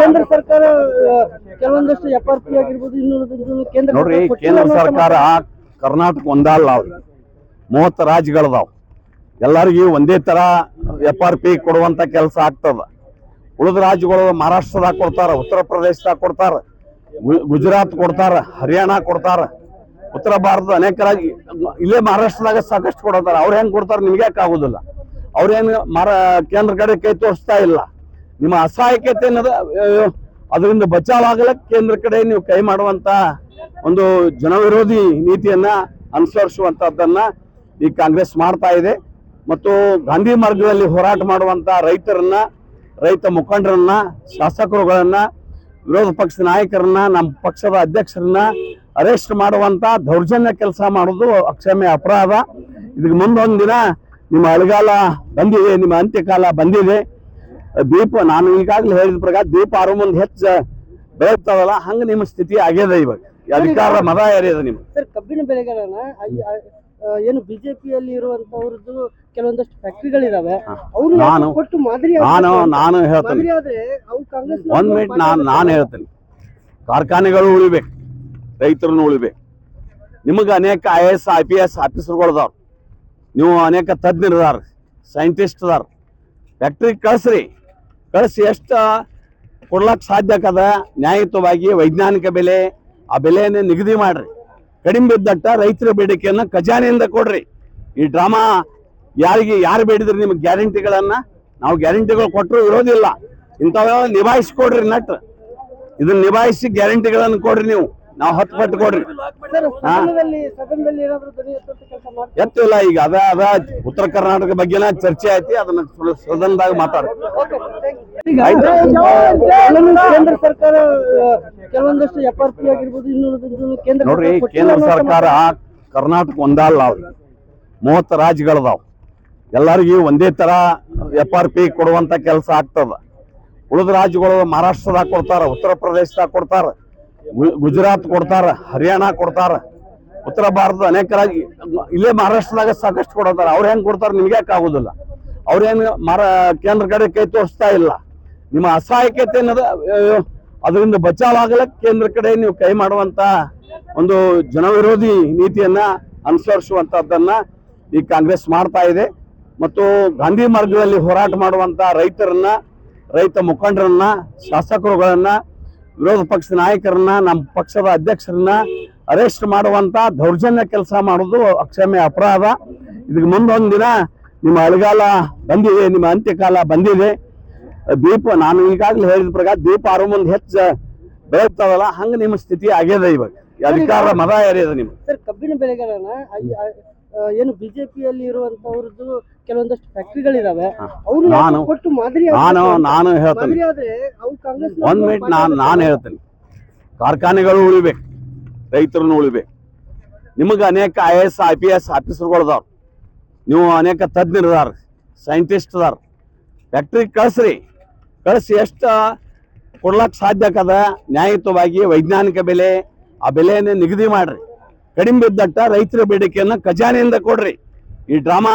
ಕೇಂದ್ರ ಸರ್ಕಾರ ಕೆಲವೊಂದಷ್ಟು ಎಫ್ ಆರ್ ಪಿ ಆಗಿರ್ಬೋದು ಕೇಂದ್ರ ನೋಡ್ರಿ ಕೇಂದ್ರ ಸರ್ಕಾರ ಕರ್ನಾಟಕ ಒಂದಲ್ಲ ಅವ್ರಿ. ಮೂವತ್ತು ರಾಜ್ಯಗಳದಾವ್. ಎಲ್ಲರಿಗೂ ಒಂದೇ ತರ ಎಫ್ ಆರ್ ಪಿ ಕೊಡುವಂತ ಕೆಲಸ ಆಗ್ತದ. ಉಳಿದ ರಾಜ್ಯಗಳು ಮಹಾರಾಷ್ಟ್ರದಾಗ ಕೊಡ್ತಾರ ಉತ್ತರ ಪ್ರದೇಶದಾಗ ಕೊಡ್ತಾರ ಗುಜರಾತ್ ಕೊಡ್ತಾರ ಹರಿಯಾಣ ಕೊಡ್ತಾರ. ಉತ್ತರ ಭಾರತದ ಅನೇಕ ರಾಜ್ಯ ಇಲ್ಲೇ ಮಹಾರಾಷ್ಟ್ರದಾಗ ಸಾಕಷ್ಟು ಕೊಡತಾರ ಅವ್ರು ಹೆಂಗ್ ಕೊಡ್ತಾರ ನಿಮ್ಗೆ ಯಾಕೆ ಆಗುದಿಲ್ಲ. ಅವ್ರೇನು ಮರ ಕೇಂದ್ರ ಕಡೆ ಕೈ ತೋರಿಸ್ತಾ ಇಲ್ಲ. ನಿಮ್ಮ ಅಸಹಾಯಕತೆ ಅನ್ನೋದು ಅದರಿಂದ ಬಚಾವ್ ಕೇಂದ್ರ ಕಡೆ ನೀವು ಕೈ ಮಾಡುವಂತ ಒಂದು ಜನವಿರೋಧಿ ನೀತಿಯನ್ನ ಅನುಸರಿಸುವಂತದ್ದನ್ನ ಈ ಕಾಂಗ್ರೆಸ್ ಮಾಡ್ತಾ ಇದೆ. ಮತ್ತು ಗಾಂಧಿ ಮಾರ್ಗದಲ್ಲಿ ಹೋರಾಟ ಮಾಡುವಂತ ರೈತರನ್ನ, ರೈತ ಮುಖಂಡರನ್ನ, ಶಾಸಕರುಗಳನ್ನ, ವಿರೋಧ ಪಕ್ಷದ ನಾಯಕರನ್ನ, ನಮ್ಮ ಪಕ್ಷದ ಅಧ್ಯಕ್ಷರನ್ನ ಅರೆಸ್ಟ್ ಮಾಡುವಂತ ದೌರ್ಜನ್ಯ ಕೆಲಸ ಮಾಡೋದು ಅಕ್ಷಮ್ಯ ಅಪರಾಧ. ಇದಕ್ಕೆ ಮುಂದೊಂದು ದಿನ ನಿಮ್ಮ ಅಳಗಾಲ ಬಂದಿದೆ, ನಿಮ್ಮ ಅಂತ್ಯಕಾಲ ಬಂದಿದೆ. ದೀಪ ನಾನು ಈಗಾಗಲೇ ಹೇಳಿದ ಪ್ರಕಾರ ದೀಪ ಆರು ಮುಂದೆ ಹೆಚ್ಚು ಬೆಳಗ್ತಾವಲ್ಲ ಹಂಗ ನಿಮ್ಮ ಸ್ಥಿತಿ ಆಗ್ಯದ ಇವಾಗ. ಅಧಿಕಾರ ಮದ ಏರಿಯದ ನಿಮ್ಗೆ? ಸರ್ ಕಬ್ಬಿನ ಆ, ಏನು ಬಿಜೆಪಿಯಲ್ಲಿ ಇರುವಂತವ್ರದ್ದು ಕೆಲವೊಂದಷ್ಟು ಫ್ಯಾಕ್ಟ್ರಿಗಳಿದಾವೆ. ಅವ್ರು ನಾನು- ಕೊಟ್ಟು ಮಾದರಿ ನಾನು ನಾನು ಹೇಳ್ತೇನೆ. ಒಂದ್ ಮಿನಿಟ್ ನಾನು ನಾನು ಹೇಳ್ತೇನೆ. ಕಾರ್ಖಾನೆಗಳು ಉಳಿಬೇಕು. ರೈತರನ್ನು ಉಳಿಬೇಕು. ನಿಮಗೆ ಅನೇಕ I A S I P S ಆಫೀಸರ್ಗಳದಾವ್ರು ನೀವು ಅನೇಕ ತಜ್ಞರದಾರ ಸೈಂಟಿಸ್ಟ್ ಅದಾರ ಫ್ಯಾಕ್ಟ್ರಿ ಕಳಿಸ್ರಿ. ಕಳಿಸಿ ಎಷ್ಟು ಕೊಡ್ಲಕ್ಕೆ ಸಾಧ್ಯ ಆಕದ ನ್ಯಾಯಯುತವಾಗಿ ವೈಜ್ಞಾನಿಕ ಬೆಲೆ, ಆ ಬೆಲೆಯನ್ನು ನಿಗದಿ ಮಾಡ್ರಿ. ಕಡಿಮೆ ಬಿದ್ದಟ್ಟ ರೈತರ ಬೇಡಿಕೆಯನ್ನ ಖಜಾನೆಯಿಂದ ಕೊಡ್ರಿ. ಈ ಡ್ರಾಮಾ ಯಾರಿಗೆ, ಯಾರು ಬೇಡಿದ್ರಿ ನಿಮಗೆ ಗ್ಯಾರಂಟಿಗಳನ್ನ? ನಾವು ಗ್ಯಾರಂಟಿಗಳು ಕೊಟ್ಟರು ಇರೋದಿಲ್ಲ. ಇಂಥವೆಲ್ಲ ನಿಭಾಯಿಸ್ಕೊಡ್ರಿ ನಟ್ ಇದನ್ನ ನಿಭಾಯಿಸಿ ಗ್ಯಾರಂಟಿಗಳನ್ನು ಕೊಡ್ರಿ ನೀವು. ನಾವು ಹತ್ತು ಪಟ್ಟು ಕೊಡ್ರಿ. ಎತ್ತಿಲ್ಲ ಈಗ ಅದ ಅದ ಉತ್ತರ ಕರ್ನಾಟಕ ಬಗ್ಗೆನ ಚರ್ಚೆ ಐತಿ ಅದನ್ನ ಸದನದಾಗ ಮಾತಾಡ್ರಿ. ಕೆಲವೊಂದು ಕೇಂದ್ರ ಸರ್ಕಾರ ಕೆಲವೊಂದಷ್ಟು ಎಫ್ ಆರ್ ಪಿ ಆಗಿರ್ಬೋದು ಇನ್ನೂರು ಕೇಂದ್ರ ನೋಡ್ರಿ ಕೇಂದ್ರ ಸರ್ಕಾರ ಕರ್ನಾಟಕ ಒಂದಲ್ಲ ಅವ್ರಿ. ಮೂವತ್ತು ರಾಜ್ಯಗಳದಾವ್. ಎಲ್ಲರಿಗೂ ಒಂದೇ ತರ ಎಫ್ ಆರ್ ಪಿ ಕೊಡುವಂತ ಕೆಲಸ ಆಗ್ತದ. ಉಳಿದ ರಾಜ್ಯಗಳು ಮಹಾರಾಷ್ಟ್ರದಾಗ ಕೊಡ್ತಾರ ಉತ್ತರ ಪ್ರದೇಶದಾಗ ಕೊಡ್ತಾರ. ಗುಜರಾತ್ ಕೊಡ್ತಾರ, ಹರಿಯಾಣ ಕೊಡ್ತಾರ, ಉತ್ತರ ಭಾರತದ ಅನೇಕ ರಾಜ್ಯ, ಇಲ್ಲೇ ಮಹಾರಾಷ್ಟ್ರದಾಗ ಸಾಕಷ್ಟು ಕೊಡತಾರ ಅವ್ರು ಹೆಂಗ್ ಕೊಡ್ತಾರ ನಿಮ್ಗೆ ಯಾಕೆ ಆಗುದಿಲ್ಲ. ಅವ್ರೇನು ಮರ, ಕೇಂದ್ರ ಕಡೆ ಕೈ ತೋರಿಸ್ತಾ ಇಲ್ಲ. ನಿಮ್ಮ ಅಸಹಾಯಕತೆ ಅನ್ನೋದು ಅದರಿಂದ ಬಚಾವ್ ಆಗಲಕ್ಕೆ ಕೇಂದ್ರ ಕಡೆ ನೀವು ಕೈ ಮಾಡುವಂತ ಒಂದು ಜನವಿರೋಧಿ ನೀತಿಯನ್ನ ಅನುಸರಿಸುವಂತದ್ದನ್ನ ಈ ಕಾಂಗ್ರೆಸ್ ಮಾಡ್ತಾ ಇದೆ. ಮತ್ತು ಗಾಂಧಿ ಮಾರ್ಗದಲ್ಲಿ ಹೋರಾಟ ಮಾಡುವಂತ ರೈತರನ್ನ, ರೈತ ಮುಖಂಡರನ್ನ, ಶಾಸಕರುಗಳನ್ನ ವಿರೋಧ ಪಕ್ಷದ ನಾಯಕರನ್ನ ನಮ್ಮ ಪಕ್ಷದ ಅಧ್ಯಕ್ಷರನ್ನ ಅರೆಸ್ಟ್ ಮಾಡುವಂತ ದೌರ್ಜನ್ಯ ಕೆಲಸ ಮಾಡೋದು ಅಕ್ಷಮ್ಯ ಅಪರಾಧ. ಇದಕ್ಕೆ ಮುಂದೊಂದು ದಿನ ನಿಮ್ಮ ಅಳಗಾಲ ಬಂದಿದೆ ನಿಮ್ಮ ಅಂತ್ಯಕಾಲ ಬಂದಿದೆ. ದೀಪ ನಾನು ಈಗಾಗಲೇ ಹೇಳಿದ ಪ್ರಕಾರ ದೀಪ ಆರು ಮುಂದೆ ಹೆಚ್ಚು ಬೆಳಗ್ತಾವಲ್ಲ ಹಂಗೆ ನಿಮ್ಮ ಸ್ಥಿತಿ ಆಗ್ಯದ ಇವಾಗ. ಅಧಿಕಾರ ಮದ ಏರಿಯದ ನಿಮ್ಗೆ? ಕಬ್ಬಿನ ಆ, ಏನು ಬಿಜೆಪಿಯಲ್ಲಿ ಇರುವಂತವ್ರದ್ದು ಕೆಲವೊಂದಷ್ಟು ಫ್ಯಾಕ್ಟ್ರಿಗಳಿದಾವೆ. ಅವ್ರು ನಾನು- ಕೊಟ್ಟು ಮಾದರಿ ನಾನು? ನಾನು ಹೇಳ್ತೇನೆ. ಆದ್ರೆ ಕಾಂಗ್ರೆಸ್ ಒಂದ್ ಮಿನಿಟ್ ನಾನು ನಾನು ಹೇಳ್ತೇನೆ. ಕಾರ್ಖಾನೆಗಳು ಉಳಿಬೇಕು. ರೈತರನ್ನು ಉಳಿಬೇಕು. ನಿಮಗೆ ಅನೇಕ I S I P S ಆಫೀಸರ್ಗಳದಾರ ನೀವು ಅನೇಕ ತಜ್ಞರದಾರ ಸೈಂಟಿಸ್ಟ್ ಅದಾರ. ಫ್ಯಾಕ್ಟ್ರಿ ಕಳಿಸ್ರಿ. ಕಳಿಸಿ ಎಷ್ಟು ಕೊಡ್ಲಕ್ಕೆ ಸಾಧ್ಯ ಆಗದ ನ್ಯಾಯಯುತವಾಗಿ ವೈಜ್ಞಾನಿಕ ಬೆಲೆ ಆ ಬೆಲೆಯನ್ನು ನಿಗದಿ ಮಾಡ್ರಿ. ಕಡಿಮೆ ಬಿದ್ದಟ್ಟ ರೈತರ ಬೇಡಿಕೆಯನ್ನ ಖಜಾನೆಯಿಂದ ಕೊಡ್ರಿ. ಈ ಡ್ರಾಮಾ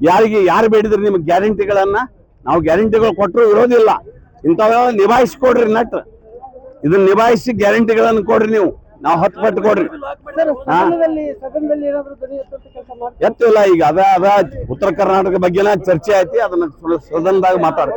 ಯಾರಿಗೆ, ಯಾರು ಬೇಡಿದ್ರಿ ನಿಮ್ಗೆ ಗ್ಯಾರಂಟಿಗಳನ್ನ? ನಾವು ಗ್ಯಾರಂಟಿಗಳು ಕೊಟ್ಟರು ಇರೋದಿಲ್ಲ. ಇಂಥವೆಲ್ಲ ನಿಭಾಯಿಸ್ಕೊಡ್ರಿ ನಟ್. ಇದನ್ನ ನಿಭಾಯಿಸಿ ಗ್ಯಾರಂಟಿಗಳನ್ನು ಕೊಡ್ರಿ ನೀವು. ನಾವು ಹತ್ತು ಪಟ್ಟು ಕೊಡ್ರಿ. ಎತ್ತಿಲ್ಲ ಈಗ. ಅದ ಅದ ಉತ್ತರ ಕರ್ನಾಟಕ ಬಗ್ಗೆನ ಚರ್ಚೆ ಐತಿ ಅದನ್ನ ಸದನದಾಗ ಮಾತಾಡ್ರಿ